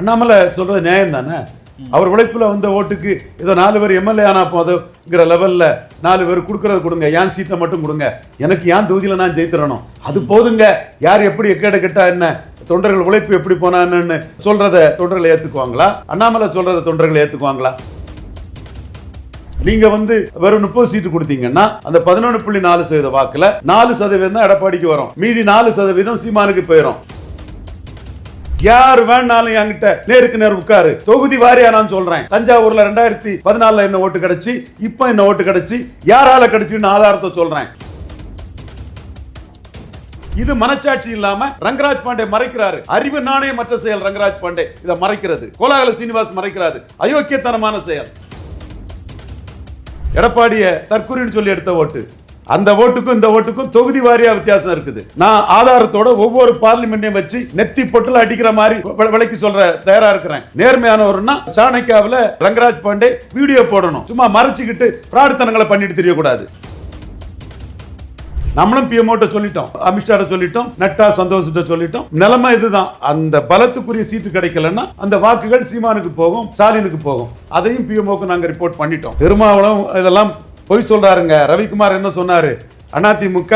அண்ணாமலை சொல்றது நியாயம் தானே? அவர் உழைப்புல வந்த ஓட்டுக்கு ஏதோ நாலு பேர் எம்எல்ஏ ஆனா போதுங்கிற லெவல்ல நாலு பேர் கொடுக்குறத கொடுங்க ஏன் சீட்டை மட்டும் கொடுங்க? எனக்கு ஏன் தொகுதியில நான் ஜெயித்துறணும் அது போதுங்க. யார் எப்படி எக்கேட கெட்டா என்ன? தொண்டர்கள் உழைப்பு எப்படி போனான்னு சொல்கிறத தொண்டர்களை ஏத்துக்குவாங்களா? அண்ணாமலை சொல்றத தொண்டர்கள் ஏத்துக்குவாங்களா? நீங்க வந்து வெறும் முப்பது சீட்டு கொடுத்தீங்கன்னா அந்த பதினொன்று புள்ளி நாலு சதவீத வாக்குல நாலு சதவீதம் தான் எடப்பாடிக்கு வரும். மீதி நாலு சதவீதம் சீமானுக்கு போயிடும் யார் வேணாலும் என்கிட்ட நேருக்கு நேர் உட்காரு. தொகுதி வாரியா நான் சொல்றேன். தஞ்சாவூர்ல ரெண்டாயிரத்தி பதினாலுல என்ன ஓட்டு கிடைச்சு இப்ப என்ன ஓட்டு கிடைச்சு யாரால கிடைச்சுன்னு ஆதாரத்தை சொல்றேன். இது மனச்சாட்சி இல்லாம ரங்கராஜ் பாண்டே மறைக்கிறாரு. அறிவு நாணயமற்ற செயல் ரங்கராஜ் பாண்டே. இதை மறைக்கிறது. கோலாகல சீனிவாஸ் மறைக்கிறாரு. அயோக்கியத்தனமான செயல். எடப்பாடிய தற்கொலைன்னு சொல்லி எடுத்த ஓட்டு. அந்த ஓட்டுக்கும் இந்த ஓட்டுக்கும் தொகுதி வாரியா வித்தியாசம் இருக்குது. நான் ஆதாரத்தோட ஒவ்வொரு பார்லிமெண்ட்டையும் வச்சு நெத்தி பொட்டில் அடிக்கிற மாதிரி விலைக்கு சொல்ற தயாரா இருக்கிறேன். நேர்மையானவர்னா சாணக்கியாவில் ரங்கராஜ் பாண்டே வீடியோ போடணும். சும்மா மறைச்சிக்கிட்டு பிரார்த்தனங்களை பண்ணிட்டு தெரியக்கூடாது. நம்மளும் பிஎம்ஓட்ட சொல்லிட்டோம் அமித்ஷாட சொல்லிட்டோம் நட்டா சந்தோஷத்தை சொல்லிட்டோம். நிலைமை இதுதான். அந்த பலத்துக்குரிய சீட்டு கிடைக்கலன்னா அந்த வாக்குகள் சீமானுக்கு போகும் ஸ்டாலினுக்கு போகும். அதையும் பிஎம்ஓக்கு நாங்கள் ரிப்போர்ட் பண்ணிட்டோம். திருமாவளம் இதெல்லாம் பொய் சொல்கிறாருங்க ரவிக்குமார் என்ன சொன்னார்? அதிமுக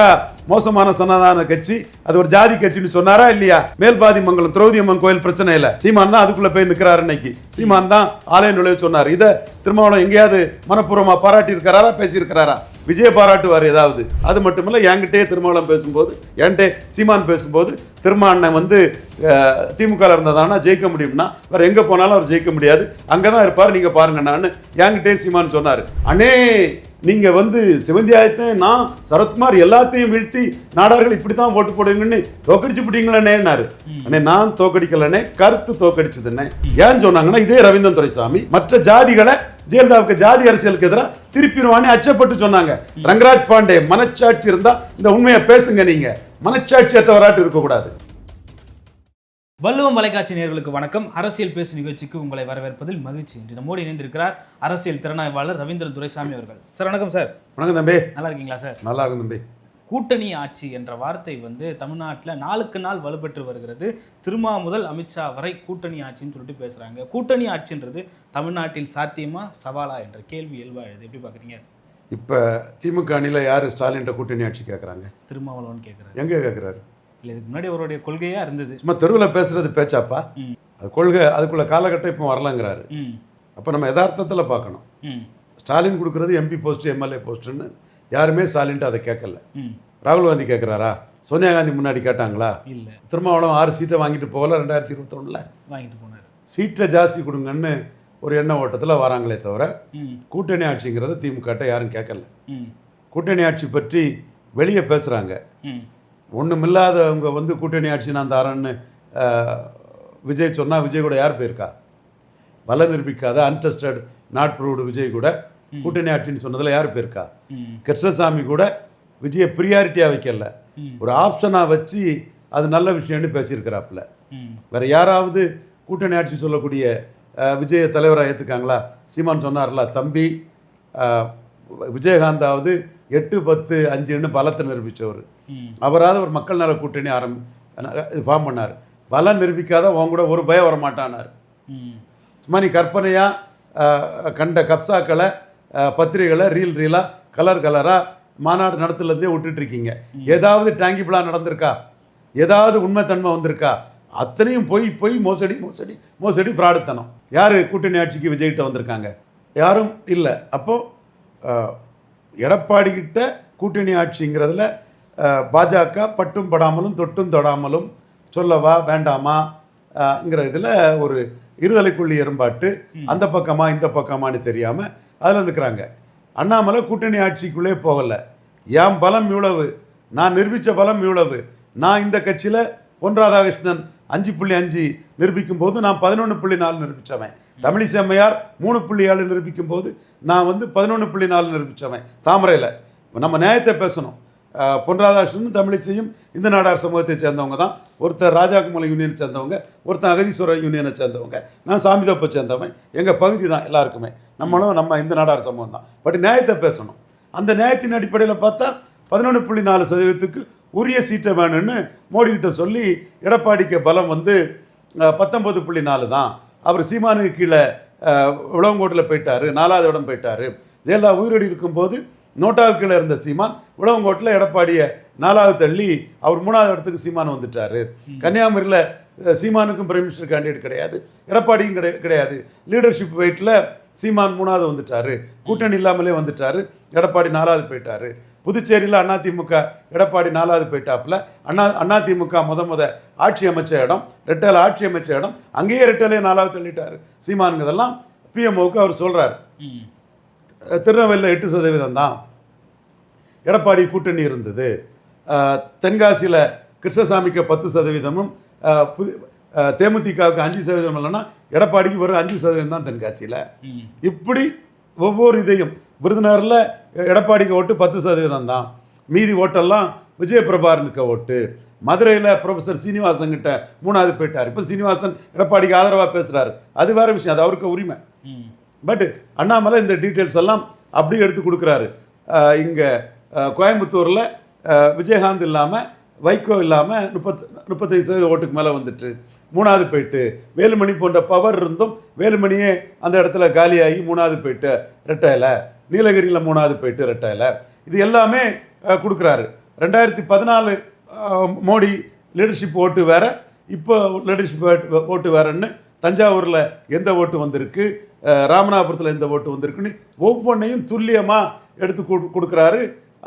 மோசமான சனாதான கட்சி அது ஒரு ஜாதி கட்சின்னு சொன்னாரா இல்லையா? மேல்பாதி மங்கலம் திரௌதி அம்மன் கோயில் பிரச்சனை இல்லை சீமான் தான் அதுக்குள்ள போய் நிற்கிறாரு இன்னைக்கு. சீமான் தான் ஆலய நுழைவு சொன்னார். இதை திருமாவளம் எங்கேயாவது மனப்பூர்வமாக பாராட்டி இருக்கிறாரா பேசியிருக்கிறாரா? விஜய பாராட்டுவார் ஏதாவது. அது மட்டும் இல்ல என்கிட்டயே திருமாவளம் பேசும்போது என்கிட்ட சீமான் பேசும்போது திருமாண்ணன் வந்து அஹ், திமுகல இருந்ததானா ஜெயிக்க முடியும்னா வேற எங்க போனாலும் அவர் ஜெயிக்க முடியாது. அங்கதான் இருப்பார் நீங்க பாருங்க நான் என்கிட்டயே சீமான் சொன்னாரு. அண்ணே நீங்க வந்து சிவந்தியாயத்தை நான் சரத்குமார் எல்லாத்தையும் வீழ்த்தி நாடார்கள் இப்படித்தான் ஓட்டு போடுவீங்கன்னு தோக்கடிச்சு விட்டீங்களேன்னாரு அண்ணே நான் தோக்கடிக்கலனே கருத்து தோக்கடிச்சதுன்னே ஏன் சொன்னாங்கன்னா இதே ரவீந்திரன் துரைசாமி மற்ற ஜாதிகளை ஜெயலலிதாவுக்கு ஜாதி அரசியலுக்கு எதிராக திருப்பிடுவானே அச்சப்பட்டு சொன்னாங்க. ரங்கராஜ் பாண்டே மனச்சாட்சி இருந்தா இந்த உண்மையை பேசுங்க நீங்க. மனச்சாட்சி அற்றவராட்டு இருக்கக்கூடாது. வள்ளுவம் தொலைக்காட்சி நேயர்களுக்கு வணக்கம். அரசியல் பேசு நிகழ்ச்சிக்கு உங்களை வரவேற்பதில் மகிழ்ச்சி. இன்று நம்மோடு இணைந்திருக்கிறார் அரசியல் திறனாய்வாளர் ரவீந்திரன் துரைசாமி அவர்கள். சார் வணக்கம் சார். வணக்கம் தம்பி. நல்லா இருக்கீங்களா சார்? நல்லா இருக்கும் தம்பி. கூட்டணி ஆட்சி என்ற வார்த்தை வந்து தமிழ்நாட்டில் நாளுக்கு நாள் வலுப்பெற்று வருகிறது. திருமா முதல் அமித்ஷா வரை கூட்டணி ஆட்சின்னு சொல்லிட்டு பேசுறாங்க. கூட்டணி ஆட்சின்றது தமிழ்நாட்டில் சாத்தியமா சவாலா என்ற கேள்வி இயல்பா எழுது. எப்படி பாக்குறீங்க இப்போ திமுக அணியில் யார் ஸ்டாலின்ட்ட கூட்டணி ஆட்சி கேட்குறாங்க திருமாவளவன் கேட்குறாரு எங்கே கேட்குறாரு இல்லை இதுக்கு முன்னாடி அவருடைய கொள்கையா இருந்தது. சும்மா தெருவில் பேசுறது பேச்சாப்பா? அது கொள்கை அதுக்குள்ள காலகட்டம் இப்போ வரலங்கிறாரு அப்போ நம்ம யதார்த்தத்தில் பார்க்கணும். ஸ்டாலின் கொடுக்குறது எம்பி போஸ்ட் எம்எல்ஏ போஸ்ட்டுன்னு யாருமே ஸ்டாலின்ட்டு அதை கேட்கல. ராகுல் காந்தி கேட்குறாரா? சோனியா காந்தி முன்னாடி கேட்டாங்களா? இல்லை. திருமாவளவன் ஆறு சீட்டை வாங்கிட்டு போகல ரெண்டாயிரத்தி இருபத்தொன்னில். வாங்கிட்டு போனார். சீட்டை ஜாஸ்தி கொடுங்கன்னு ஒரு எண்ண ஓட்டத்தில் வராங்களே தவிர கூட்டணி ஆட்சிங்கிறது திமுகட்ட யாரும் கேட்கல. கூட்டணி ஆட்சி பற்றி வெளியே பேசுகிறாங்க ஒன்றுமில்லாதவங்க வந்து கூட்டணி ஆட்சி நான் தரேன்னு விஜய் சொன்னால் விஜய் கூட யார் போயிருக்கா? பல நிரூபிக்காத அன்டெஸ்டட் நாட் ப்ரூவ்டு விஜய் கூட கூட்டணி ஆட்சின்னு சொன்னதில் யார் போயிருக்கா? ம். கிருஷ்ணசாமி கூட விஜயை ப்ரியாரிட்டியாக வைக்கல. ஒரு ஆப்ஷனாக வச்சு அது நல்ல விஷயம்னு பேசியிருக்கிறாப்புல. வேற யாராவது கூட்டணி ஆட்சி சொல்லக்கூடிய விஜய தலைவராக ஏற்றுக்காங்களா சீமான் சொன்னார்ல தம்பி விஜயகாந்தாவது எட்டு பத்து அஞ்சுன்னு பலத்தை நிரூபித்தவர் அவராவது ஒரு மக்கள் நல கூட்டணி ஆரம்பி இது ஃபார்ம் பண்ணார். பலம் நிரூபிக்காத உன் கூட ஒரு பயம் வர மாட்டானார் ம். சும்மா நீ கற்பனையாக கண்ட கப்சாக்களை பத்திரிகைகளை ரீல் ரீலாக கலர் கலராக மாநாடு நடத்துலேருந்தே விட்டுட்ருக்கீங்க ஏதாவது டேங்கிபிளாக நடந்திருக்கா? ஏதாவது உண்மைத்தன்மை வந்திருக்கா? அத்தனையும் பொய் பொய் மோசடி மோசடி மோசடி ஃப்ராடுத்தனம். யார் கூட்டணி ஆட்சிக்கு விஜய்கிட்ட வந்திருக்காங்க? யாரும் இல்லை. அப்போது எடப்பாடி கிட்ட கூட்டணி ஆட்சிங்கிறதுல பாஜக பட்டும் படாமலும் தொட்டும் தொடாமலும் சொல்லவா வேண்டாமா ங்கிற இதில் ஒரு இருதலைக்குள்ளி எறும்பாட்டு அந்த பக்கமா இந்த பக்கமான்னு தெரியாமல் அதில் இருக்கிறாங்க. அண்ணாமலை கூட்டணி ஆட்சிக்குள்ளே போகலை. என் பலம் இவ்வளவு? நான் நிரூபித்த பலம் இவ்வளவு? நான் இந்த கட்சியில் பொன் ராதாகிருஷ்ணன் அஞ்சு புள்ளி அஞ்சு நிரூபிக்கும் போது நான் பதினொன்று புள்ளி நாலு நிரூபித்தவன் தமிழிசை அம்மையார் மூணு புள்ளி ஏழு நிரூபிக்கும் போது நான் வந்து பதினொன்று புள்ளி நாலு நிரூபித்தவன் தாமரையில். நம்ம நியாயத்தை பேசணும். பொன் ராதாகிருஷ்ணன் தமிழிசையும் இந்த நாடார் சமூகத்தை சேர்ந்தவங்க தான். ஒருத்தர் ராஜாக்குமலை யூனியனை சேர்ந்தவங்க ஒருத்தர் அகதீஸ்வரர் யூனியனை சேர்ந்தவங்க. நான் சாமிதப்பை சேர்ந்தவன். எங்கள் பகுதி தான் எல்லாருக்குமே. நம்மளும் நம்ம இந்த நாடார் சமூகம் தான். பட் நியாயத்தை பேசணும். அந்த நியாயத்தின் அடிப்படையில் பார்த்தா பதினொன்று புள்ளி நாலு சதவீதத்துக்கு உரிய சீட்டை வேணும்னு மோடிக்கிட்ட சொல்லி எடப்பாடிக்கு பலம் வந்து பத்தொம்பது புள்ளி நாலு தான். அவர் சீமானுக்கு கீழே உழவங்கோட்டில் போயிட்டாரு. நாலாவது இடம் போயிட்டார். ஜெயலலிதா உயிரோடி இருக்கும்போது நோட்டாவுக்கு கீழே இருந்த சீமான் உழவங்கோட்டில் எடப்பாடியை நாலாவது தள்ளி அவர் மூணாவது இடத்துக்கு சீமான் வந்துட்டாரு. கன்னியாகுமரியில் சீமானுக்கும் பிரைம் மினிஸ்டர் கேண்டிடேட் கிடையாது. எடப்பாடியும் கிடை கிடையாது. லீடர்ஷிப் வெயிட்டில் சீமான் மூணாவது வந்துட்டாரு. கூட்டணி இல்லாமலே வந்துட்டாரு. எடப்பாடி நாலாவது போயிட்டாரு. புதுச்சேரியில் அதிமுக எடப்பாடி நாலாவது போயிட்டாப்புல. அண்ணா அதிமுக முத முத ஆட்சி அமைச்ச இடம் ரெட்டலை ஆட்சி அமைச்ச இடம் அங்கேயே ரெட்டலே நாலாவது தள்ளிட்டாரு. சீமானுங்கிறதெல்லாம் பிஎம்ஓக்கு அவர் சொல்கிறாரு. திருநெல்வேலியில் எட்டு சதவீதம் தான். எடப்பாடி கூட்டணி இருந்தது. தென்காசியில் கிருஷ்ணசாமிக்கு பத்து சதவீதமும் புது தேமுதிகவுக்கு அஞ்சு சதவீதம் இல்லைன்னா எடப்பாடிக்கு வெறும் அஞ்சு சதவீதம் தான் தென்காசியில். இப்படி ஒவ்வொரு இதையும் விருதுநகரில் எடப்பாடிக்கு ஓட்டு பத்து சதவீதம் தான். மீதி ஓட்டெல்லாம் விஜயபிரபாரனுக்கு ஓட்டு. மதுரையில் ப்ரொஃபசர் சீனிவாசன் கிட்ட மூணாவது போயிட்டார். இப்போ சீனிவாசன் எடப்பாடிக்கு ஆதரவாக பேசுகிறாரு அது வேற விஷயம் அது அவருக்கு உரிமை. பட் அண்ணாமலை இந்த டீட்டெயில்ஸ் எல்லாம் அப்படியே எடுத்து கொடுக்குறாரு. இங்கே கோயம்புத்தூரில் விஜயகாந்த் இல்லாமல் வைகோ இல்லாமல் முப்பத் முப்பத்தைந்து சதவீத ஓட்டுக்கு மேலே வந்துட்டு மூணாவது போயிட்டு வேலுமணி போன்ற பவர் இருந்தும் வேலுமணியே அந்த இடத்துல காலியாகி மூணாவது போயிட்டு ரெட்டையில் நீலகிரியில் மூணாவது போயிட்டு ரெட்டையில் இது எல்லாமே கொடுக்குறாரு. ரெண்டாயிரத்தி பதினாலு மோடி லீடர்ஷிப் ஓட்டு வேறு இப்போ லீடர்ஷிப் ஓட்டு வேறுன்னு தஞ்சாவூரில் எந்த ஓட்டு வந்திருக்கு? ராமநாதபுரத்தில் எந்த ஓட்டு வந்திருக்குன்னு ஒவ்வொன்றையும் துல்லியமாக எடுத்து கொடு கொடுக்குறாரு.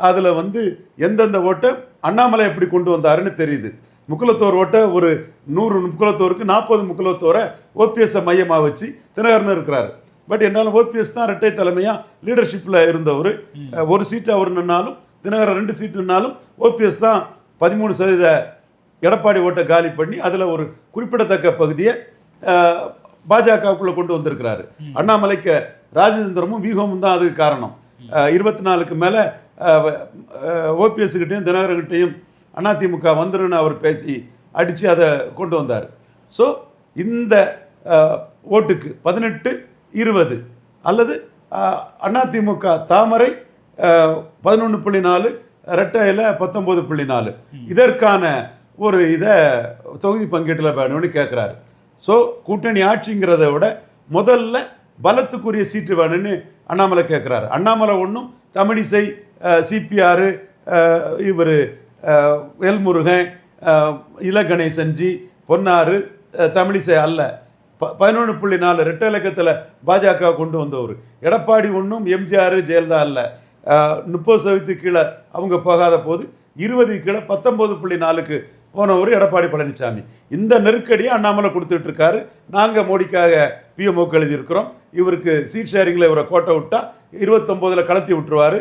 அதில் வந்து எந்தெந்த ஓட்டை அண்ணாமலை எப்படி கொண்டு வந்தாருன்னு தெரியுது. முக்குலத்தோர் ஓட்டை ஒரு நூறு முக்குலத்தோருக்கு நாற்பது முக்குலத்தோரை ஓபிஎஸ்ஸை மையமாக வச்சு தினகரன் இருக்கிறாரு. பட் என்னாலும் ஓபிஎஸ் தான் இரட்டை தலைமையாக லீடர்ஷிப்பில் இருந்தவர். ஒரு சீட்டு அவர் நின்னாலும் தினகரன் ரெண்டு சீட்டு நின்னாலும் ஓபிஎஸ் தான் பதிமூணு சதவீத எடப்பாடி ஓட்டை காலி பண்ணி அதில் ஒரு குறிப்பிடத்தக்க பகுதியை பாஜகவுக்குள்ளே கொண்டு வந்திருக்கிறாரு. அண்ணாமலைக்கு ராஜேந்திரமும் வீகமும் தான் அதுக்கு காரணம். இருபத்தி நாலுக்கு மேலே ஓபிஎஸ்கிட்டையும் தினகரன்கிட்டையும் அதிமுக வந்துருன்னு அவர் பேசி அடித்து அதை கொண்டு வந்தார். ஸோ இந்த ஓட்டுக்கு பதினெட்டு இருபது அல்லது அதிமுக தாமரை பதினொன்று புள்ளி நாலு ரெட்டையில் பத்தொம்போது புள்ளி நாலு. இதற்கான ஒரு இதை தொகுதி பங்கீட்டில் வேணும்னு கேட்குறாரு ஸோ கூட்டணி ஆட்சிங்கிறத விட முதல்ல பலத்துக்குரிய சீட்டு வேணும்னு அண்ணாமலை கேட்குறாரு அண்ணாமலை ஒன்றும் தமிழிசை சிபிஆர் இவர் எல்முருகன் அஹ், இல கணேசன்ஜி பொன்னாறு தமிழிசை அல்ல. ப பதினொன்று புள்ளி நாலு ரெட்டை இலக்கத்தில் பாஜக கொண்டு வந்தவர். எடப்பாடி ஒன்றும் எம்ஜிஆர் ஜெயலலிதா அல்ல. முப்பது சதவீதத்துக்கு கீழே அவங்க போகாத போது இருபது கீழே பத்தொம்போது புள்ளி நாலுக்கு போனவர் எடப்பாடி பழனிசாமி. இந்த நெருக்கடியை அண்ணாமலை கொடுத்துட்டு இருக்காரு நாங்கள் மோடிக்காக பிஎம்ஓக்கு எழுதியிருக்கிறோம். இவருக்கு சீட் ஷேரிங்கில் இவரை கோட்டை விட்டால் இருபத்தொம்போதில் கலத்தி விட்டுருவார்.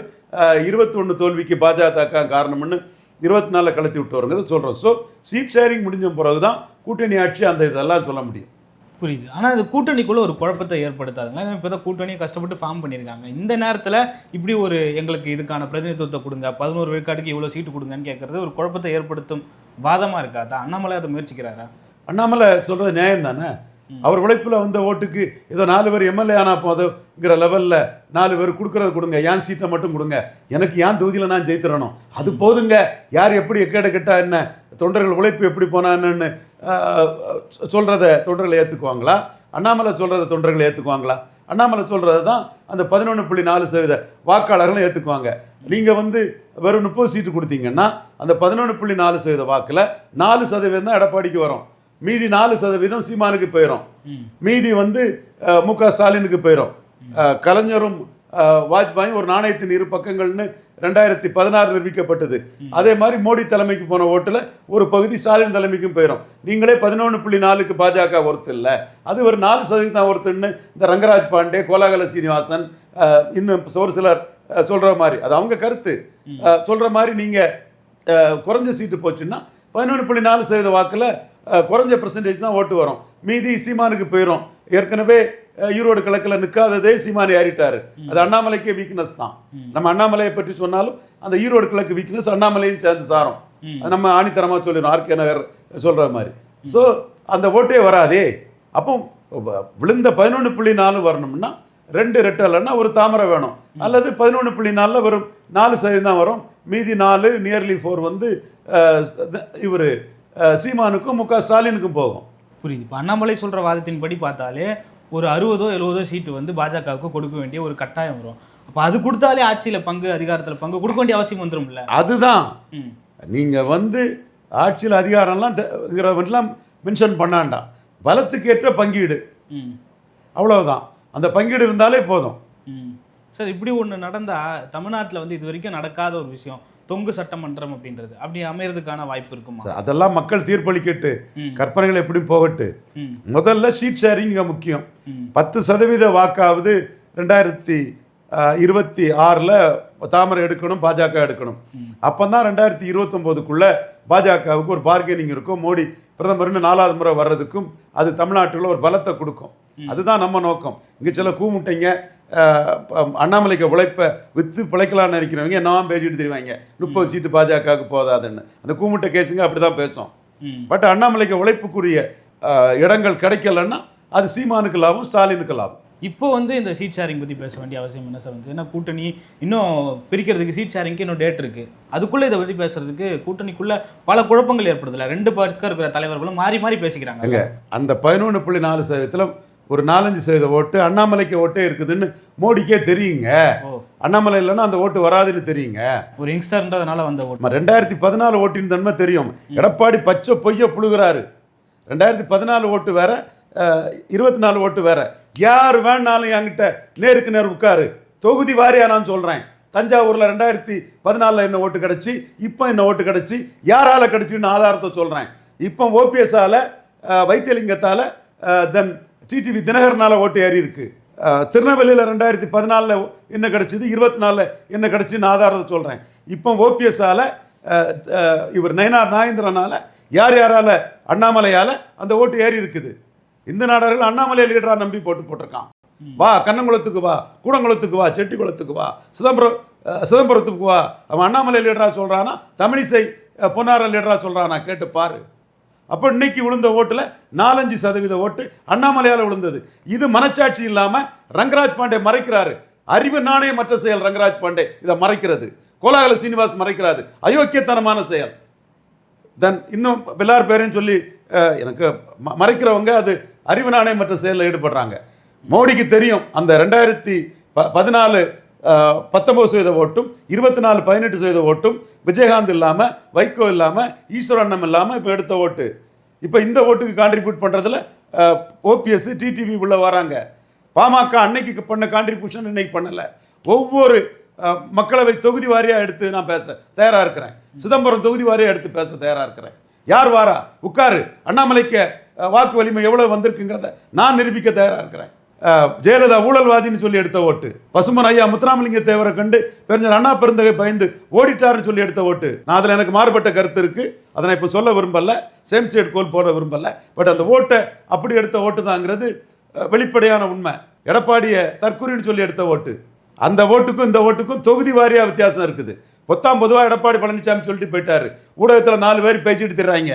இருபத்தொன்று தோல்விக்கு பாஜக காரணம்னு இருபத்தி நாலில் கலத்தி விட்டுருவாருங்கிறத சொல்கிறோம் ஸோ சீட் ஷேரிங் முடிஞ்ச பிறகு தான் கூட்டணி ஆட்சி அந்த இதெல்லாம் சொல்ல முடியும். புரியுது. ஆனால் இது கூட்டணிக்குள்ள ஒரு குழப்பத்தை ஏற்படுத்தாதுங்களா இப்போ தான் கூட்டணியை கஷ்டப்பட்டு ஃபார்ம் பண்ணியிருக்காங்க. இந்த நேரத்தில் இப்படி ஒரு எங்களுக்கு இதுக்கான பிரதிநிதித்துவத்தை கொடுங்க. பதினோரு விழுக்காட்டுக்கு இவ்வளோ சீட்டு கொடுங்கன்னு கேட்கறது ஒரு குழப்பத்தை ஏற்படுத்தும் வாதமாக இருக்காதா அண்ணாமலை அதை முயற்சிக்கிறாரா? அண்ணாமலை சொல்கிறது நியாயம் தானே? அவர் உழைப்பில் வந்த ஓட்டுக்கு ஏதோ நாலு பேர் எம்எல்ஏ ஆனால் போதுங்கிற லெவலில் நாலு பேர் கொடுக்குறது கொடுங்க. ஏன் சீட்டை மட்டும் கொடுங்க? எனக்கு ஏன் தொகுதியில் நான் ஜெயித்திரணும் அது போதுங்க. யார் எப்படி எக்கேட கெட்டா என்ன? தொண்டர்கள் உழைப்பு எப்படி போனான்னு சொல்கிறத தொண்டர்களை ஏற்றுக்குவாங்களா அண்ணாமலை சொல்கிறத தொண்டர்களை ஏற்றுக்குவாங்களா அண்ணாமலை சொல்கிறது தான் அந்த பதினொன்று புள்ளி நாலு சதவீத வாக்காளர்களும் ஏற்றுக்குவாங்க நீங்கள் வந்து வெறும் முப்பது சீட்டு கொடுத்தீங்கன்னா அந்த பதினொன்று புள்ளி நாலு சதவீத வாக்கில் நாலு சதவீதம் தான் எடப்பாடிக்கு வரும். மீதி நாலு சதவீதம் சீமானுக்கு போயிடும் மீதி வந்து மு க ஸ்டாலினுக்கு போயிடும் கலைஞரும் வாஜ்பாயும் ஒரு நாணயத்தின் இரு பக்கங்கள்னு ரெண்டாயிரத்தி பதினாறு நிரூபிக்கப்பட்டது அதே மாதிரி மோடி தலைமைக்கு போன ஓட்டில் ஒரு பகுதி ஸ்டாலின் தலைமைக்கும் போயிடும் நீங்களே பதினொன்று புள்ளி நாலுக்கு பாஜக ஒருத்தர் இல்லை அது ஒரு நாலு சதவீதம் ஒருத்தர்னு இந்த ரங்கராஜ் பாண்டே கோலாகல சீனிவாசன் இன்னும் ஒரு சிலர் சொல்ற மாதிரி. அது அவங்க கருத்து. சொல்ற மாதிரி நீங்கள் குறைஞ்ச சீட்டு போச்சுன்னா பதினொன்று புள்ளி நாலு சதவீத வாக்கில் குறைஞ்ச பெர்சன்டேஜ் தான் ஓட்டு வரும். மீதி சீமானுக்கு போயிடும் ஏற்கனவே ஈரோடு கிழக்கில் நிற்காததே சீமான் ஏறிட்டாரு. அது அண்ணாமலைக்கே வீக்னஸ் தான். நம்ம அண்ணாமலையை பற்றி சொன்னாலும் அந்த ஈரோடு கிழக்கு வீக்னஸ் அண்ணாமலையும் சேர்ந்து சாரும். அது நம்ம ஆணித்தரமாக சொல்லிடும் ஆர்கே நகர் சொல்கிற மாதிரி. ஸோ அந்த ஓட்டே வராதே. அப்போ விழுந்த பதினொன்று புள்ளி நாலு வரணும்னா ரெண்டு ரெட்டலைன்னா ஒரு தாமரை வேணும். அல்லது பதினொன்று புள்ளி நாலில் வரும் நாலு சதவீதம் தான் வரும். மீதி நாலு நியர்லி ஃபோர் வந்து இவர் சீமானுக்கும் மு க ஸ்டாலினுக்கும் போகும். புரியுது. இப்போ அண்ணாமலை சொல்ற வாதத்தின்படி பார்த்தாலே ஒரு அறுபதோ எழுபதோ சீட்டு வந்து பாஜகவுக்கு கொடுக்க வேண்டிய ஒரு கட்டாயம் வரும். அப்போ அது கொடுத்தாலே ஆட்சியில பங்கு அதிகாரத்துல பங்கு கொடுக்க வேண்டிய அவசியம் வந்துரும்ல? அதுதான். நீங்கள் வந்து ஆட்சியில் அதிகாரம்லாம் மென்ஷன் பண்ணாண்டாம் பலத்துக்கு ஏற்ற பங்கீடு. அவ்வளவுதான். அந்த பங்கீடு இருந்தாலே போதும். சார் இப்படி ஒன்று நடந்தா தமிழ்நாட்டில் வந்து இது வரைக்கும் நடக்காத ஒரு விஷயம். தொங்கு சட்டமன்றம் அப்படின்றது. அப்படி அமையறதுக்கான வாய்ப்பு இருக்குமா? அதெல்லாம் மக்கள் தீர்ப்பளிக்கட்டு. கற்பனைகள் எப்படி போகட்டு? முதல்ல ஷீட் ஷேரிங் முக்கியம். பத்து சதவீத வாக்காவது ரெண்டாயிரத்தி இருபத்தி ஆறில் தாமரை எடுக்கணும் பாஜக எடுக்கணும். அப்போ தான் ரெண்டாயிரத்தி இருபத்தொம்போதுக்குள்ள பாஜகவுக்கு ஒரு பார்கெனிங் இருக்கும். மோடி பிரதமர்னு நாலாவது முறை வர்றதுக்கும் அது தமிழ்நாட்டுக்குள்ள ஒரு பலத்தை கொடுக்கும். அதுதான் நம்ம நோக்கம். இங்கே சில கூமுட்டைங்க அண்ணாமலைக்கு உழைப்ப விற்று பிழைக்கலான்னு இருக்கிறவங்க என்னவா பேசிட்டு தெரிவாங்க? முப்பது சீட்டு பாஜகவுக்கு போதாதுன்னு. அந்த கூமுட்டை கேஸுங்க அப்படி தான் பேசும் பட் அண்ணாமலைக்கு உழைப்புக்குரிய இடங்கள் கிடைக்கலன்னா அது சீமானுக்கு லாபம் ஸ்டாலினுக்கு லாபம். இப்போ வந்து இந்த சீட் ஷேரிங் பற்றி பேச வேண்டிய அவசியம் என்ன சார் வந்து? ஏன்னா கூட்டணி இன்னும் பிரிக்கிறதுக்கு சீட் ஷேரிங்க்கு இன்னும் டேட் இருக்கு. அதுக்குள்ள இதை பற்றி பேசுறதுக்கு கூட்டணிக்குள்ள பல குழப்பங்கள் ஏற்படுதுல ரெண்டு பக்கம் இருக்கிற தலைவர்களும் மாறி மாறி பேசிக்கிறாங்க. அந்த பதினொன்று புள்ளி நாலு சதவீதத்தில் ஒரு நாலஞ்சு சதவீத ஓட்டு அண்ணாமலைக்கு ஓட்டே இருக்குதுன்னு மோடிக்கே தெரியுங்க. அண்ணாமலை இல்லைன்னா அந்த ஓட்டு வராதுன்னு தெரியுங்க. ஒரு யங்ஸ்டர்ன்றதுனால வந்த ஓட்டு. ரெண்டாயிரத்தி பதினாலு ஓட்டின் தன்மை தெரியும். எடப்பாடி பச்சை பொய்ய புழுகிறாரு. ரெண்டாயிரத்தி பதினாலு ஓட்டு வேற இருபத்தி நாலு ஓட்டு வேற. யார் வேணாலும் என்கிட்ட நேருக்கு நேர் உட்காரு. தொகுதி வாரியா நான் சொல்கிறேன் தஞ்சாவூரில் ரெண்டாயிரத்தி பதினாலில் என்ன ஓட்டு கிடச்சி இப்போ என்ன ஓட்டு கிடச்சி யாரால் கிடச்சின்னு ஆதாரத்தை சொல்கிறேன் இப்போ ஓபிஎஸ்ஸால் வைத்தியலிங்கத்தால் தென் டிடிவி தினகரனால் ஓட்டு ஏறி இருக்கு. திருநெல்வேலியில் ரெண்டாயிரத்தி பதினாலில் என்ன கிடச்சிது? இருபத்தி நாலில் என்ன கிடச்சின்னு ஆதாரத்தை சொல்கிறேன் இப்போ ஓபிஎஸ்ஸால் இவர் நயனார் நாகேந்திரனால யார் யாரால்? அண்ணாமலையால் அந்த ஓட்டு ஏறி இருக்குது. இந்த நாடர்கள் அண்ணாமலை லீடராக நம்பி போட்டு போட்டிருக்கான். வா கண்ணங்குளத்துக்கு வா கூடங்குளத்துக்கு வா செட்டிக்குளத்துக்கு வா சிதம்பரம் சிதம்பரத்துக்கு வா. அவன் அண்ணாமலை லீடராக சொல்கிறானா தமிழிசை பொன்னார லீடராக சொல்கிறானா கேட்டு பாரு. அப்போ இன்னைக்கு விழுந்த ஓட்டில் நாலஞ்சு சதவீத ஓட்டு அண்ணாமலையால் விழுந்தது. இது மனச்சாட்சி இல்லாமல் ரங்கராஜ் பாண்டே மறைக்கிறாரு. அறிவு நாணயமற்ற செயல் ரங்கராஜ் பாண்டே இதை மறைக்கிறது. கோலாகல சீனிவாஸ் மறைக்கிறாரு. அயோக்கியத்தனமான செயல். தென் இன்னும் எல்லார் பேரையும் சொல்லி எனக்கு ம- மறைக்கிறவங்க அது அறிவு நாணயம் மற்ற செயலில் ஈடுபடுறாங்க. மோடிக்கு தெரியும் அந்த ரெண்டாயிரத்தி ப பதினாலு பத்தொம்பது சதவீத ஓட்டும் இருபத்தி நாலு பதினெட்டு சதவீத ஓட்டும் விஜயகாந்த் இல்லாமல் வைகோ இல்லாமல் ஈஸ்வரண்ணம் இல்லாமல் இப்போ எடுத்த ஓட்டு. இப்போ இந்த ஓட்டுக்கு கான்ட்ரிபியூட் பண்ணுறதுல ஓபிஎஸ் டிடிவி உள்ளே வராங்க. பாமக அன்னைக்கு பண்ண கான்ட்ரிபியூஷன் இன்னைக்கு பண்ணலை. ஒவ்வொரு மக்களவை தொகுதி வாரியாக எடுத்து நான் பேச தயாராக இருக்கிறேன். சிதம்பரம் தொகுதி வாரியாக எடுத்து பேச தயாராக இருக்கிறேன். யார் வாரா? உட்காரு. அண்ணாமலைக்கு வாக்கு வலிமை எவ்வளோ வந்திருக்குங்கிறத நான் நிரூபிக்க தயாராக இருக்கிறேன். ஜெயலலிதா ஊழல்வாதின்னு சொல்லி எடுத்த ஓட்டு. பசுமன் ஐயா முத்துராமலிங்க தேவரை கண்டு பெருஞ்சர் அண்ணா பெருந்தகை பயந்து ஓடிட்டாருன்னு சொல்லி எடுத்த ஓட்டு. நான் அதில் எனக்கு மாறுபட்ட கருத்து இருக்குது அதை நான் இப்போ சொல்ல விரும்பல. சேம் சைடு கோல் போட விரும்பல. பட் அந்த ஓட்டை அப்படி எடுத்த ஓட்டு தாங்கிறது வெளிப்படையான உண்மை. எடப்பாடியை தற்கொலைன்னு சொல்லி எடுத்த ஓட்டு. அந்த ஓட்டுக்கும் இந்த ஓட்டுக்கும் தொகுதி வாரியாக வித்தியாசம் இருக்குது. பொத்தாம் பொதுவாக எடப்பாடி பழனிசாமி சொல்லிட்டு போயிட்டாரு. ஊடகத்தில் நாலு பேர் பேச்சுட்டு திர்றாங்க.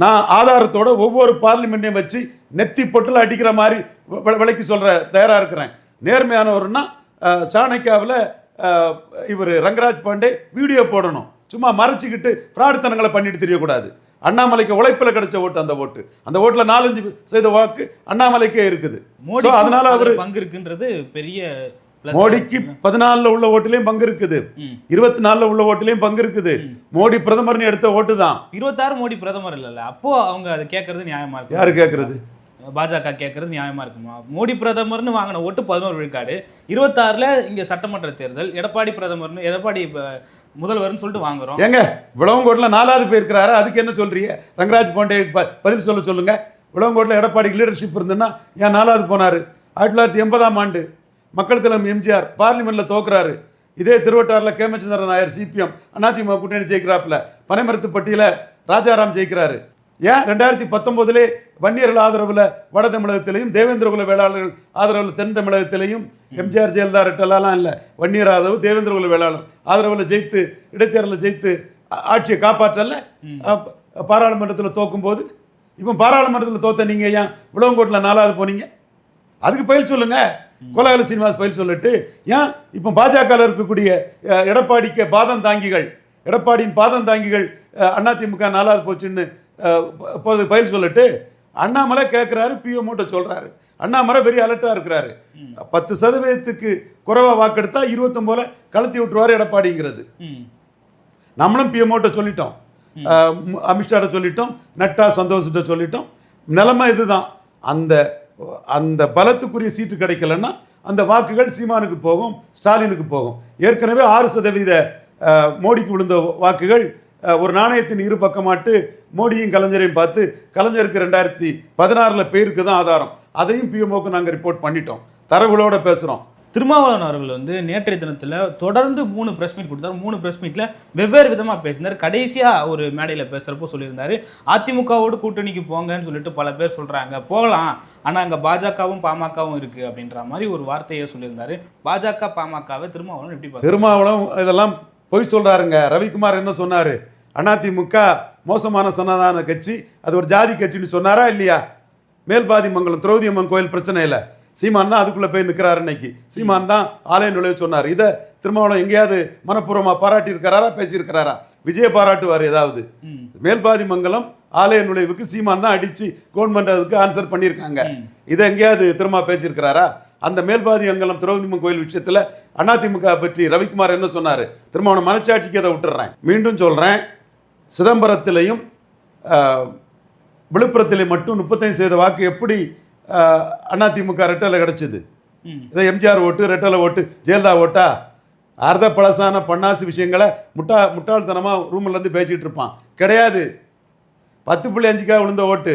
நான் ஆதாரத்தோட ஒவ்வொரு பார்லிமெண்ட்டையும் வச்சு நெத்தி பொட்டில் அடிக்கிற மாதிரி விலைக்கு சொல்கிற தயாராக இருக்கிறேன். நேர்மையானவர்னா சாணக்கியாவில் இவர் ரங்கராஜ் பாண்டே வீடியோ போடணும். சும்மா மறைச்சிக்கிட்டு ஃப்ராடுத்தனங்களை பண்ணிட்டு தெரியக்கூடாது. அண்ணாமலைக்கு உழைப்பில் கிடைச்ச ஓட்டு அந்த ஓட்டு. அந்த ஓட்டில் நாலஞ்சு செய்த வாக்கு அண்ணாமலைக்கே இருக்குது. அதனால அவர் பங்கு இருக்குன்றது பெரிய. மோடிக்கு பதினாலில் உள்ள ஓட்டுலேயும் பங்கு இருக்குது. இருபத்தி நாலில் உள்ள ஓட்டுலேயும் பங்கு இருக்குது. மோடி பிரதமர்னு எடுத்த ஓட்டு தான். இருபத்தாறு மோடி பிரதமர் இல்லைல்ல அப்போ அவங்க அதை கேட்கறது நியாயமா இருக்கும்? யாரு கேட்கறது பாஜக கேட்கறது நியாயமா இருக்குமா? மோடி பிரதமர்னு வாங்கின ஓட்டு பதினோரு விழுக்காடு. இருபத்தாறுல இங்க சட்டமன்ற தேர்தல் எடப்பாடி பிரதமர்னு எடப்பாடி முதல்வர்னு சொல்லிட்டு வாங்குறோம். ஏங்க விளவங்கோட்டில் நாலாவது போயிருக்கிறாரு அதுக்கு என்ன சொல்றீங்க? ரங்கராஜ் பாண்டே பதில் சொல்ல சொல்லுங்க. விளவங்கோட்டில் எடப்பாடிக்கு லீடர்ஷிப் இருந்துன்னா ஏன் நாலாவது போனார்? ஆயிரத்தி தொள்ளாயிரத்தி எண்பதாம் ஆண்டு மக்கள் தலைவர் எம்ஜிஆர் பார்லிமெண்ட்டில் தோக்குறாரு இதே திருவட்டாரில் கேமச்சந்திரன் நாயர் சிபிஎம் அதிமுக கூட்டணி ஜெயிக்கிறாப்புல. பனைமரத்துப்பட்டியில் ராஜாராம் ஜெயிக்கிறாரு. ஏன்? ரெண்டாயிரத்தி பத்தொம்போதிலே வன்னியர்கள் ஆதரவில் வட தமிழகத்திலையும் தேவேந்திர குல வேளாளர்கள் ஆதரவில் தென் தமிழகத்திலையும் எம்ஜிஆர் ஜெயலலிதா ரெட்டெல்லாம் இல்லை. வன்னியர் ஆதரவு தேவேந்திர குல வேளாளர் ஆதரவில் ஜெயித்து இடைத்தேர்தலில் ஜெயித்து ஆட்சியை காப்பாற்றல. பாராளுமன்றத்தில் தோக்கும்போது இப்போ பாராளுமன்றத்தில் தோத்த நீங்கள் ஏன்? விளவங்கோட்டில் நாலாவது போனீங்க. அதுக்கு பயில் சொல்லுங்க. கோலாகல சீனிவாஸ் பயில் சொல்லிட்டு ஏன் இப்போ பாஜகவில் இருக்கக்கூடிய எடப்பாடிக்கு பாதம் தாங்கிகள் எடப்பாடியின் பாதம் தாங்கிகள் அதிமுக நாலாவது போச்சுன்னு இப்போது பயில் சொல்லட்டு அண்ணாமலை கேட்குறாரு பிஎம்ஓட்ட சொல்கிறாரு அண்ணாமலை பெரிய அலர்ட்டாக இருக்கிறாரு. பத்து சதவீதத்துக்கு குறைவாக வாக்கெடுத்தா இருபத்தொம்போல கலத்தி விட்டுருவார் எடப்பாடிங்கிறது. நம்மளும் பிஎம்ஓட்ட சொல்லிட்டோம். அஹ், மு- அமித்ஷாட்ட சொல்லிட்டோம். நட்டா சந்தோஷ்கிட்ட சொல்லிட்டோம். நிலைமை இதுதான். அந்த அந்த பலத்துக்குரிய சீட்டு கிடைக்கலன்னா அந்த வாக்குகள் சீமானுக்கு போகும் ஸ்டாலினுக்கு போகும். ஏற்கனவே ஆறு சதவீத மோடிக்கு விழுந்த வாக்குகள் ஒரு நாணயத்தின் இரு பக்கமாட்டு மோடியும் கலைஞரையும் பார்த்து கலைஞருக்கு ரெண்டாயிரத்தி பதினாறில் பேருக்கு தான் ஆதாரம். அதையும் பிஎம்ஓக்கு நாங்கள் ரிப்போர்ட் பண்ணிட்டோம். தரவுகளோடு பேசுகிறோம் திருமாவளவன் அவர்கள் வந்து நேற்றைய தினத்தில் தொடர்ந்து மூணு ப்ரெஸ் மீட் கொடுத்தார். மூணு ப்ரெஸ் மீட்டில் வெவ்வேறு விதமாக பேசினார். கடைசியாக ஒரு மேடையில் பேசுகிறப்போ சொல்லியிருந்தாரு அதிமுகவோடு கூட்டணிக்கு போங்கன்னு சொல்லிட்டு பல பேர் சொல்கிறாங்க போகலாம். ஆனால் அங்கே பாஜகவும் பாமகவும் இருக்குது அப்படின்ற மாதிரி ஒரு வார்த்தையை சொல்லியிருந்தாரு. பாஜக பாமகவை திருமாவளவன் எப்படி திருமாவளவன் திருமாவளம் இதெல்லாம் பொய் சொல்கிறாருங்க ரவிக்குமார் என்ன சொன்னார்? அதிமுக மோசமான சனாதான கட்சி. அது ஒரு ஜாதி கட்சின்னு சொன்னாரா இல்லையா? மேல்பாதி மங்கலம் திரௌதி அம்மன் கோயில் பிரச்சனை இல்லை சீமான் தான் அதுக்குள்ளே போய் நிற்கிறாரு இன்னைக்கு. சீமான் தான் ஆலய நுழைவு சொன்னார். இதை திருமாவளம் எங்கேயாவது மனப்பூர்வமாக பாராட்டி இருக்கிறாரா பேசியிருக்கிறாரா? விஜய பாராட்டுவார் ஏதாவது. மேல்பாதி மங்கலம் ஆலய நுழைவுக்கு சீமான் தான் அடித்து கவர்மெண்ட் அதுக்கு ஆன்சர் பண்ணியிருக்காங்க. இதை எங்கேயாவது திரும்ப பேசியிருக்கிறாரா? அந்த மேல்பாதி அங்கலம் திரௌதிமன் கோயில் விஷயத்தில் அதிமுக பற்றி ரவிக்குமார் என்ன சொன்னார்? அவனை மனச்சாட்சிக்கு அதை விட்டுறேன். மீண்டும் சொல்கிறேன் சிதம்பரத்திலையும் ஆஹ், விழுப்புரத்திலையும் மட்டும் முப்பத்தைந்து சதவீத வாக்கு எப்படி அதிமுக ரெட்டலை கிடச்சிது. இதை எம்ஜிஆர் ஓட்டு ரெட்டலை ஓட்டு ஜெயலலிதா ஓட்டா? அர்த்த பழசான பன்னாசு விஷயங்களை முட்டா முட்டாள்தனமாக ரூம்லேருந்து பேசிக்கிட்டு இருப்பான். கிடையாது. பத்து புள்ளி அஞ்சுக்காக விழுந்த ஓட்டு.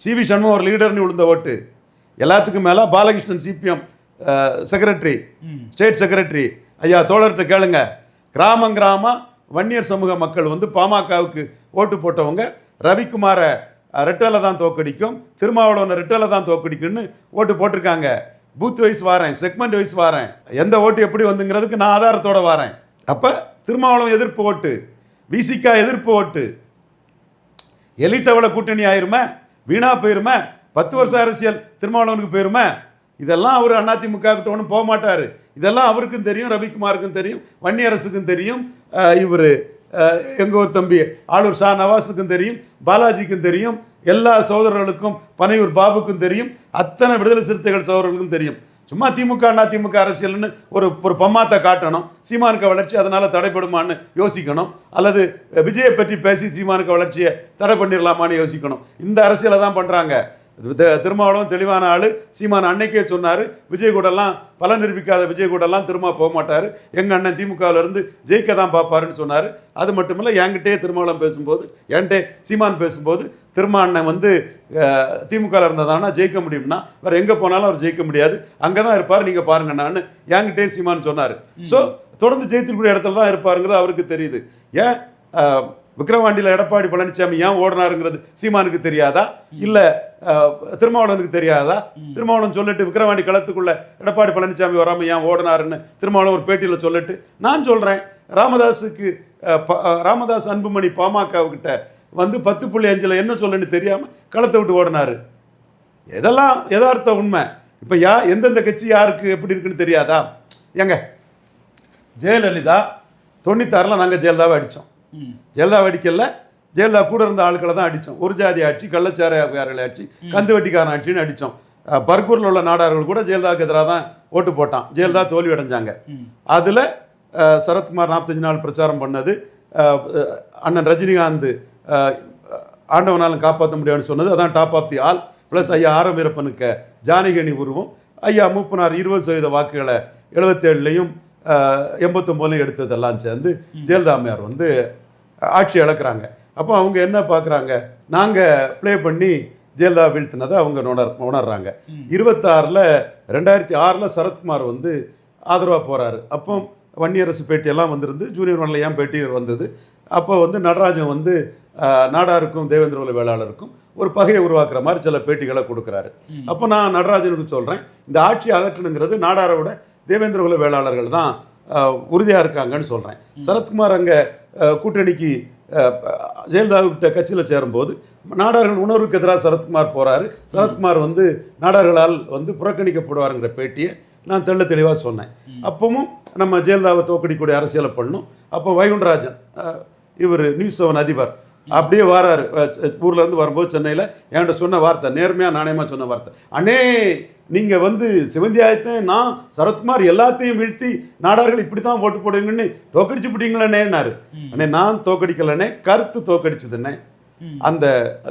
சிவி சண்முகம் ஒரு லீடர்னு விழுந்த ஓட்டு. எல்லாத்துக்கும் மேலே Balakrishnan CPM secretary state secretary ஐயா தோழர்கிட்ட கேளுங்க. கிராமம் கிராமம் வன்னியர் சமூக மக்கள் வந்து பாமகவுக்கு ஓட்டு போட்டவங்க ரவிக்குமாரை ரெட்டலை தான் தோக்கடிக்கும். திருமாவளவனை ரெட்டலை தான் தோக்கடிக்கும்னு ஓட்டு போட்டிருக்காங்க. பூத் வைஸ் வாரேன் செக்மெண்ட் வைஸ் வாரேன். எந்த ஓட்டு எப்படி வந்துங்கிறதுக்கு நான் ஆதாரத்தோட வாரேன். அப்போ திருமாவளவன் எதிர்ப்பு ஓட்டு விசிகா எதிர்ப்பு ஓட்டு. எலித்தவளை கூட்டணி ஆயிருமே வீணா போயிருமே பத்து வருஷம் அரசியல் திருமாவளவனுக்கு போயிருமே. இதெல்லாம் அவர் அதிமுக கிட்ட ஒன்றும் போக மாட்டார். இதெல்லாம் அவருக்கும் தெரியும் ரவிக்குமாருக்கும் தெரியும் வன்னியரசுக்கும் தெரியும் இவர் எங்கள் ஒரு தம்பி ஆளுர் ஷா நவாஸுக்கும் தெரியும் பாலாஜிக்கும் தெரியும் எல்லா சகோதரர்களுக்கும் பனையூர் பாபுக்கும் தெரியும். அத்தனை விடுதலை சிறுத்தைகள் சோதரர்களுக்கும் தெரியும். சும்மா திமுக அதிமுக அரசியல்னு ஒரு ஒரு பம்மாத்தை காட்டணும். சீமானுக்க வளர்ச்சி அதனால் தடைப்படுமான்னு யோசிக்கணும். அல்லது விஜயை பற்றி பேசி சீமானுக்க வளர்ச்சியை தடை பண்ணிடலாமான்னு யோசிக்கணும். இந்த அரசியலை தான் பண்ணுறாங்க திருமாவளவன் தெளிவான ஆள். சீமான் அன்னைக்கே சொன்னார் விஜய் கூடலாம் பல நிரூபிக்காத விஜய் கூடலாம் திரும்ப போக மாட்டார். எங்கள் அண்ணன் திமுகவில் இருந்து ஜெயிக்க தான் பார்ப்பாருன்னு சொன்னார். அது மட்டுமில்ல என்கிட்டயே திருமாவளவன் பேசும்போது என்கிட்டே சீமான் பேசும்போது திருமா அண்ணன் வந்து திமுகவில் இருந்ததானா ஜெயிக்க முடியும்னா வேறு எங்கே போனாலும் அவர் ஜெயிக்க முடியாது. அங்கே தான் இருப்பார் நீங்கள் பாருங்கண்ணான்னு என்கிட்டே சீமான் சொன்னார். ஸோ தொடர்ந்து ஜெயித்திருக்கிற இடத்துல தான் இருப்பாருங்கிறது அவருக்கு தெரியுது. ஏன்? விக்ரவாண்டியில் எடப்பாடி பழனிசாமி ஏன் ஓடுனாருங்கிறது சீமானுக்கு தெரியாதா? இல்லை திருமாவளவனுக்கு தெரியாதா? திருமாவளவன் சொல்லிட்டு விக்ரவாண்டி களத்துக்குள்ள எடப்பாடி பழனிசாமி வராமல் ஏன் ஓடினாருன்னு திருமாவளவன் ஒரு பேட்டியில் சொல்லிட்டு நான் சொல்கிறேன் ராமதாஸுக்கு ப- ராமதாஸ் அன்புமணி பாமகவுக்கிட்ட வந்து பத்து புள்ளி அஞ்சில் என்ன சொல்லுன்னு தெரியாமல் களத்தை விட்டு ஓடினாரு. இதெல்லாம் யதார்த்த உண்மை. இப்போ யா எந்தெந்த கட்சி யாருக்கு எப்படி இருக்குன்னு தெரியாதா? ஏங்க ஜெயலலிதா தொண்ணூத்தாறில் நாங்கள் ஜெயலலிதாவை அடித்தோம் ஜெயலலிதா அடிக்கல ஜெயலலிதா கூட இருந்த ஆட்களை தான் அடித்தோம். ஒரு ஜாதி ஆட்சி கள்ளச்சாரையாளர்கள் ஆட்சி கந்து வெட்டிக்காரன் ஆட்சின்னு அடித்தோம். பர்கூரில் உள்ள நாடார்கள் கூட ஜெயலலிதாவுக்கு எதிராக தான் ஓட்டு போட்டான். ஜெயலலிதா தோல்வி அடைஞ்சாங்க அதில் சரத்குமார் நாற்பத்தஞ்சு நாள் பிரச்சாரம் பண்ணது. அண்ணன் ரஜினிகாந்த் ஆண்டவனாலும் காப்பாற்ற முடியாதுன்னு சொன்னது. அதான் top of the all plus ஐயா ஆரம் வீரப்பனுக்கு ஜானகிணி உருவம். ஐயா மூப்பனார் இருபது சதவீத வாக்குகளை எழுபத்தேழுலையும் எண்பத்தொம்போதுலையும் எடுத்ததெல்லாம் சேர்ந்து ஜெயலலிதாமையார் வந்து ஆட்சி இழக்கிறாங்க. அப்போ அவங்க என்ன பார்க்குறாங்க? நாங்கள் ப்ளே பண்ணி ஜெயலலிதா வீழ்த்தினதை அவங்க உணர் உணர்றாங்க. இருபத்தாறில் ரெண்டாயிரத்தி ஆறில் சரத்குமார் வந்து ஆதரவாக போகிறாரு அப்போ வன்னியரசு பேட்டியெல்லாம் வந்திருந்து ஜூனியர் மல்லையாம் பேட்டி வந்தது? அப்போ வந்து நடராஜன் வந்து நாடாருக்கும் தேவேந்திர குல வேளாளருக்கும் ஒரு பகையை உருவாக்குற மாதிரி சில பேட்டிகளை கொடுக்குறாரு. அப்போ நான் நடராஜனுக்கு சொல்கிறேன் இந்த ஆட்சி அகற்றணுங்கிறது நாடாரோட தேவேந்திர குல வேளாளர்கள் தான் உறுதியாக இருக்காங்கன்னு சொல்கிறேன் சரத்குமார் அங்கே கூட்டணிக்கு ஜெயலலிதாவிட்ட கட்சியில் சேரும்போது நாடார்கள் உணர்வுக்கு எதிராக சரத்குமார் போகிறாரு சரத்குமார் வந்து நாடார்களால் வந்து புறக்கணிக்கப்படுவாருங்கிற பேட்டியை நான் தெள்ள தெளிவாக சொன்னேன். அப்பவும் நம்ம ஜெயலலிதாவை தோக்கடிக்கூடிய அரசியலை பண்ணோம். அப்போ வைகுண்டராஜன் இவர் நியூஸ் செவன் அதிபர். அப்படியே வராரு. ஊர்ல இருந்து வரும்போது சென்னையில் என்கிட்ட சொன்ன வார்த்தை நேர்மையாக நாணயமாக சொன்ன வார்த்தை. அண்ணே நீங்கள் வந்து சிவந்தியாயத்தை நான் சரத்குமார் எல்லாத்தையும் வீழ்த்தி நாடார்கள் இப்படி தான் ஓட்டு போடுவீங்கன்னு தோக்கடிச்சு விட்டீங்களேன்னாரு அண்ணே நான் தோக்கடிக்கலண்ணே கருத்து தோக்கடிச்சதுண்ணே. அந்த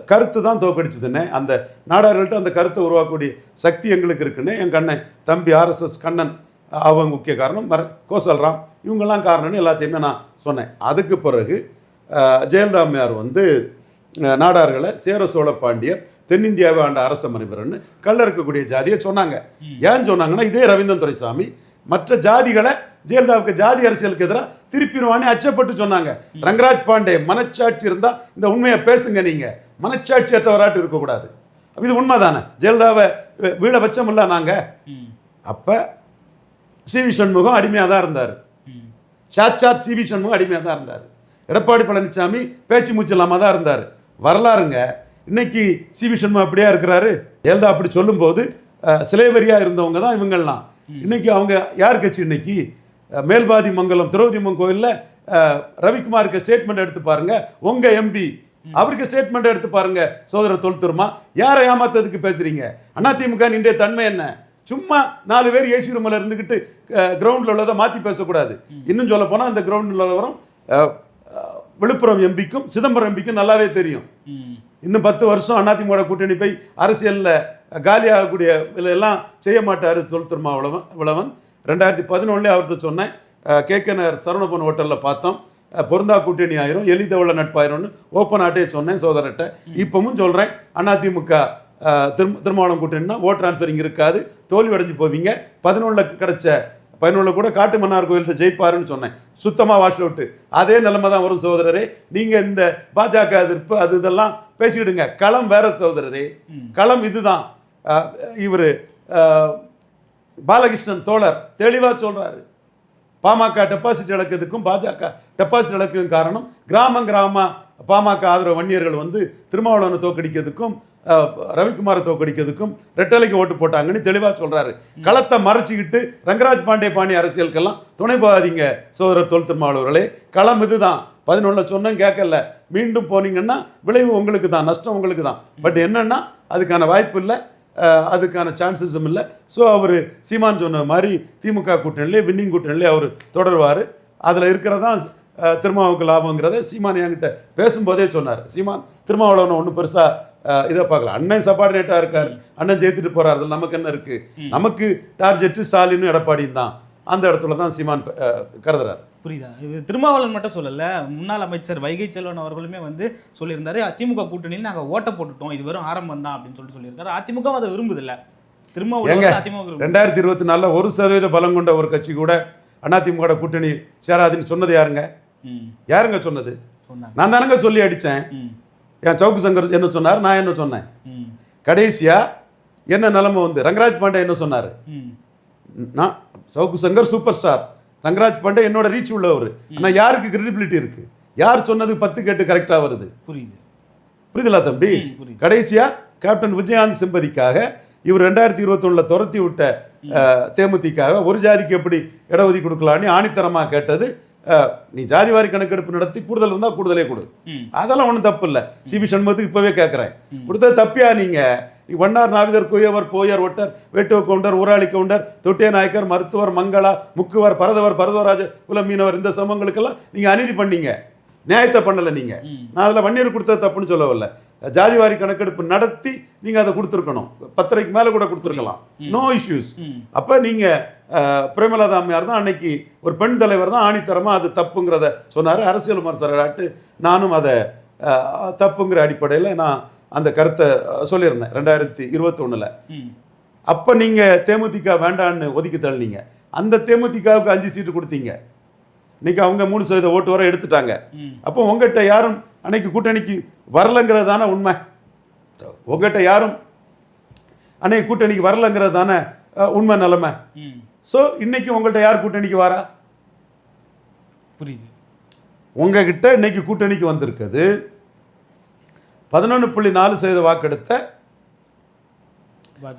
கருத்து தான் தோக்கடிச்சதுண்ணே. அந்த நாடார்கள்ட்ட அந்த கருத்தை உருவாக்கக்கூடிய சக்தி எங்களுக்கு இருக்குன்னு என் கண்ணன் தம்பி ஆர்எஸ்எஸ் கண்ணன் அவங்க முக்கிய காரணம். மர கோசல்ராம் இவங்கெல்லாம் காரணம்னு எல்லாத்தையுமே நான் சொன்னேன். அதுக்கு பிறகு அம்மையார் வந்து நாடார்களை சேர சோழ பாண்டியர் தென்னிந்தியாவை ஆண்ட அரச மனிதர்னு கள்ள இருக்கக்கூடிய ஜாதியை சொன்னாங்க. ஏன் சொன்னாங்கன்னா இதே ரவீந்திரன் துரைசாமி மற்ற ஜாதிகளை ஜெயலலிதாவுக்கு ஜாதி அரசியலுக்கு எதிராக திருப்பிடுவானே அச்சப்பட்டு சொன்னாங்க. ரங்கராஜ் பாண்டே மனச்சாட்சி இருந்தால் இந்த உண்மையை பேசுங்க நீங்க. மனச்சாட்சி அற்றவராட்டு இருக்கக்கூடாது. இது உண்மைதானே? ஜெயலலிதாவை வீ- வீழ வச்சோம்ல நாங்க. ம். அப்போ சிவி சண்முகம் அடிமையாக தான் இருந்தார். சாட்சாத் சிவி சண்முகம் அடிமையாக தான் இருந்தார். எடப்பாடி பழனிசாமி பேச்சு மூச்சு இல்லாமல் தான் இருந்தார். வரலாறுங்க. இன்னைக்கு சிவி சண்முகம் அப்படியா இருக்கிறாரு? ஜெயலலிதா அப்படி சொல்லும்போது சிலைவரியாக இருந்தவங்க தான் இவங்கெல்லாம் இன்னைக்கு அவங்க யார் கட்சி இன்னைக்கு? மேல்பாதி மங்கலம் திரௌதிமன் கோயிலில் ரவிக்குமாருக்கு ஸ்டேட்மெண்ட் எடுத்து பாருங்க. உங்க எம்பி அவருக்கு ஸ்டேட்மெண்ட் எடுத்து பாருங்க. சோதரர் தொழுத்துருமா? யாரை ஏமாத்ததுக்கு பேசுறீங்க? அதிமுக இன்றைய தன்மை என்ன? சும்மா நாலு பேர் ஏசி ரூமில் இருந்துக்கிட்டு கிரவுண்டில் உள்ளதை மாற்றி பேசக்கூடாது. இன்னும் சொல்ல போனால் அந்த கிரவுண்டில் உள்ளவரும் விழுப்புரம் எம்பிக்கும் சிதம்பரம் எம்பிக்கும் நல்லாவே தெரியும். இன்னும் பத்து வருஷம் அதிமுக கூட்டணி போய் அரசியலில் காலியாகக்கூடிய இதுல எல்லாம் செய்ய மாட்டார் தொல்திருமா விளவன் விளவன். ரெண்டாயிரத்தி பதினொன்றுலேயே அவர்கிட்ட சொன்னேன். கேக்கனர் சரவணபவன் ஹோட்டலில் பார்த்தோம். பொருந்தா கூட்டணி ஆயிரும் எளிதவள நட்பாயிரும்னு ஓப்பன் ஆட்டே சொன்னேன் சோதரர்கிட்ட. இப்பவும் சொல்கிறேன் அதிமுக திரு திருமாவளம் கூட்டணினா ஓட் டிரான்ஸ்ஃபரிங் இருக்காது. தோல்வி அடைஞ்சு போவீங்க. பதினொன்றில் கிடைச்ச பதினொன்றில் கூட காட்டு மன்னார் கோயில்கிட்ட ஜெயிப்பாருன்னு சொன்னேன். சுத்தமாக வாஷ் அவுட்டு அதே நிலைமை தான் வரும் சகோதரரே. நீங்கள் இந்த பாஜக எதிர்ப்பு அது இதெல்லாம் பேசிக்கிடுங்க. களம் வேற சகோதரரே. ம். களம் இதுதான். இவர் பாலகிருஷ்ணன் தோழர் தெளிவாக சொல்றாரு. பாமக டெபாசிட் இழக்கிறதுக்கும் பாஜக டெபாசிட் இழக்கிறதுக்கும் காரணம் கிராமம் கிராம பாமக ஆதரவு வன்னியர்கள் வந்து திருமாவளவனை தோக்கடிக்கிறதுக்கும் ரவிக்குமாரை தோக்கடிக்கிறதுக்கும் ரெட்டலைக்கு ஓட்டு போட்டாங்கன்னு தெளிவாக சொல்கிறாரு களத்தை மறைச்சிக்கிட்டு ரங்கராஜ் பாண்டே பாணி அரசியலுக்கெல்லாம் துணை போகாதீங்க சோதரர் தொல் திருமாவளவர்களே களம் இதுதான். பதினொன்றில் சொன்னேன் கேட்கல. மீண்டும் போனீங்கன்னா விளைவு உங்களுக்கு தான் நஷ்டம் உங்களுக்கு தான். பட் என்னென்னா அதுக்கான வாய்ப்பு இல்லை. அதுக்கான சான்சஸும் இல்லை. ஸோ அவர் சீமான் சொன்ன மாதிரி திமுக கூட்டணியிலே வின்னிங் கூட்டணியிலே அவர் தொடருவார். அதில் இருக்கிறதான் திருமாவுக்கு லாபங்கிறத சீமான் என்கிட்ட பேசும்போதே சொன்னார். சீமான் திருமாவளவனை ஒன்றும் பெருசாக இதை பார்க்கல. அண்ணன் சப்பார்டினேட்டாக இருக்கார். அண்ணன் ஜெயித்துட்டு போறாரு. அதில் நமக்கு என்ன இருக்குது நமக்கு டார்கெட்டு ஸ்டாலினும் எடப்பாடியும் தான். அந்த இடத்துல தான் சீமான் கருதுறாரு. புரியுதா? இது திருமாவளவன் மட்டும் சொல்லல. முன்னாள் அமைச்சர் வைகை செல்வன் அவர்களுமே வந்து சொல்லியிருந்தாரு அதிமுக கூட்டணியில் நாங்க ஓட்ட போட்டுட்டோம். இது வெறும் ஆரம்பம் தான் அப்படின்னு சொல்லிட்டு சொல்லியிருக்காரு. அதிமுக அதை விரும்புதில்ல. திருமாவளவன் அதிமுக. ரெண்டாயிரத்தி இருபத்தி நாலில் ஒரு சதவீத பலம் கொண்ட ஒரு கட்சி கூட அதிமுக கூட்டணி சேராதுன்னு சொன்னது யாருங்க? யாருங்க சொன்னது? நான் தானங்க சொல்லி அடித்தேன். என் சவுக்கு சங்கர் என்ன சொன்னார்? நான் என்ன சொன்னேன்? ம். கடைசியா என்ன நிலைமை வந்து? ரங்கராஜ் பாண்டே என்ன சொன்னார்? நான் சவுக்கு சங்கர் சூப்பர் ஸ்டார் ரங்கராஜ் பாண்டே என்னோட ரீச் உள்ளவர். ஆனால் யாருக்கு கிரெடிபிலிட்டி இருக்கு? யார் சொன்னது பத்து கேட்டு கரெக்டாக வருது? புரியுது. புரியுதுல தம்பி? ம், புரியுது. கடைசியா கேப்டன் விஜயகாந்த் சிம்பதிக்காக இவர் ரெண்டாயிரத்தி இருபத்தொன்னுல துரத்தி விட்ட தேமுதிகாவை ஒரு ஜாதிக்கு எப்படி இடஒதுக்கி கொடுக்கலான்னு ஆணித்தரமாக கேட்டது நீ ஜாதிவாரி கணக்கெடுப்பு நடத்தி கூடுதல் இருந்தால் கூடுதலே கொடு. அதெல்லாம் ஒன்றும் தப்பு இல்லை சிபி சண்முகத்துக்கு இப்போவே கேட்குறேன் கொடுத்தது தப்பியா நீங்கள் வண்ணார் நாவிதர் குயவர் போயர் ஒட்டர் வேட்டுவ கவுண்டர் ஊராளி கவுண்டர் தொட்டிய நாயக்கர் மருத்துவர் மங்களா முக்குவர் பரதவர் பரதவராஜ குல மீனவர் இந்த சமங்களுக்கெல்லாம் நீங்கள் அநீதி பண்ணீங்க. நியாயத்தை பண்ணலை நீங்கள். நான் அதில் வன்னியர் கொடுத்தது தப்புன்னு சொல்ல வரல ஜாதிவாரி கணக்கெடுப்பு நடத்தி நீங்கள் அதை கொடுத்துருக்கணும். பத்தரைக்கு மேலே கூட கொடுத்துருக்கலாம். நோ இஷ்யூஸ் அப்போ நீங்கள் பிரேமலதா அம்மையார் தான் அன்னைக்கு ஒரு பெண் தலைவர் தான் ஆணித்தரமாக அது தப்புங்கிறத சொன்னார். அரசியல் விமர்சகராட்டு நானும் அதை தப்புங்கிற அடிப்படையில் நான் அந்த கருத்தை சொல்லியிருந்தேன் ரெண்டாயிரத்தி இருபத்தொன்னில். அப்போ நீங்கள் தேமுதிக வேண்டான்னு ஒதுக்கி தள்ளினீங்க. அந்த தேமுதிகவுக்கு அஞ்சு சீட்டு கொடுத்தீங்க. இன்னைக்கு அவங்க மூணு சதவீத ஓட்டு வரை எடுத்துட்டாங்க. அப்போ உங்ககிட்ட யாரும் அன்னைக்கு கூட்டணிக்கு வரலங்கிறது தானே உண்மை. உங்ககிட்ட யாரும் அன்னைக்கு கூட்டணிக்கு வரலங்கிறது தானே உண்மை நிலைமை. ஸோ இன்னைக்கு உங்கள்கிட்ட யார் கூட்டணிக்கு வரா? புரியுது. உங்ககிட்ட இன்னைக்கு கூட்டணிக்கு வந்திருக்குது. பதினொன்று புள்ளி நாலு சதவீத வாக்கெடுத்த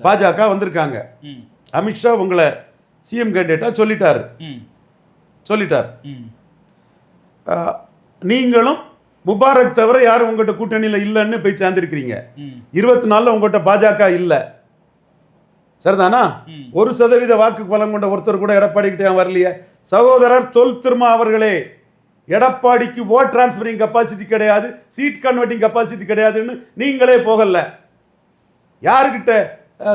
பாஜக. வந்திருக்காங்க. அமித்ஷா உங்களை சிஎம் கேண்டிடேட்டாக சொல்லிட்டாரு. சொல்லிட்டார். நீங்களும் முபாரக் தவிர யாரும் உங்கள்கிட்ட கூட்டணியில் இல்லைன்னு போய் சேர்ந்துருக்கிறீங்க. இருபத்தி நாலில் உங்கள்கிட்ட பாஜக இல்லை. சரிதானா? ஒரு சதவீத வாக்கு பலம் கொண்ட ஒருத்தர் கூட எடப்பாடிக்கிட்டே வரலையே. சகோதரர் தொல் திருமா அவர்களே எடப்பாடிக்கு ஓட் டிரான்ஸ்ஃபரிங் கெப்பாசிட்டி கிடையாது சீட் கன்வெர்ட்டிங் கெப்பாசிட்டி கிடையாதுன்னு நீங்களே போகல. யாருக்கிட்ட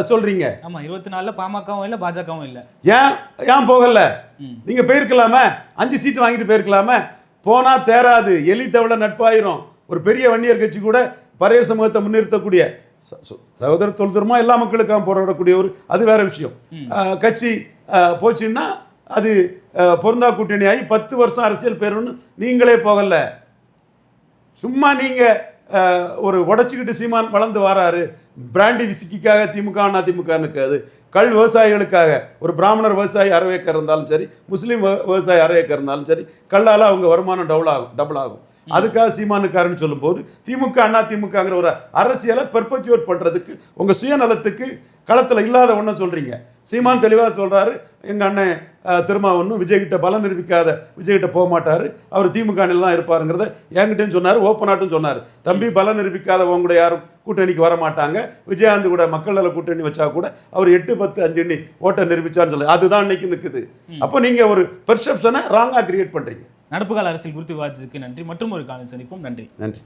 சொல்றீங்க? ஆமா இருபத்தி நாலுல பாமகவும் இல்ல பாஜகவும் இல்ல. ஏன் ஏன் போகல? நீங்க போயிருக்கலாமே? அஞ்சு சீட் வாங்கிட்டு போயிருக்கலாமே? போனா தேராது எலி தவிர நட்பாயிரும். ஒரு பெரிய வன்னியர் கட்சி கூட பரையர் சமூகத்தை முன்னிறுத்தக்கூடிய சகோதர தொழுதுறமா எல்லா மக்களுக்காக போராடக்கூடிய ஒரு அது வேற விஷயம். கட்சி போச்சுன்னா அது பொருந்தா கூட்டணி ஆகி பத்து வருஷம் அரசியல் பேருன்னு நீங்களே போகல. சும்மா நீங்க அஹ், ஒரு உடச்சிக்கிட்டு சீமான் வளர்ந்து வராரு. பிராண்டி விசிக்கிக்காக திமுக அண்ணா திமுகனுக்கு அது. கல் விவசாயிகளுக்காக ஒரு பிராமணர் விவசாயி அரை ஏக்கர் இருந்தாலும் சரி முஸ்லீம் விவ- விவசாயி அரை ஏக்கர் இருந்தாலும் சரி கல்லால் அவங்க வருமானம் டபுள் ஆகும் டபுள் ஆகும் அதுக்காக சீமானுக்காரன்னு சொல்லும்போது திமுக அண்ணா திமுகங்கிற ஒரு அரசியலை பெர்பச்சுவேட் பண்ணுறதுக்கு உங்கள் சுயநலத்துக்கு களத்தில் இல்லாத ஒன்றை சொல்கிறீங்க சீமான் தெளிவாக சொல்கிறாரு எங்கள் அண்ணன் திருமாவனும் விஜய்கிட்ட பலம் நிரூபிக்காத விஜய்கிட்ட போக மாட்டார். அவர் திமுக தான் இருப்பாருங்கிறத என்கிட்டயும் சொன்னார் ஓப்பனாட்டும் சொன்னார். தம்பி பலம் நிரூபிக்காத உங்க கூட யாரும் கூட்டணிக்கு வர மாட்டாங்க. விஜயகாந்த் கூட மக்கள் நல கூட்டணி வச்சா கூட அவர் எட்டு பத்து அஞ்சு எண்ணி ஓட்டை நிரூபிச்சார்னு சொல்லி அதுதான் இன்னைக்கு நிற்குது அப்போ நீங்கள் ஒரு பெர்செப்ஷனை ராங்காக கிரியேட் பண்ணுறீங்க நடப்பு கால அரசியல் குறித்து விவாதித்ததுக்கு நன்றி. மற்றும் ஒரு காலம் சந்திப்போம். நன்றி. நன்றி.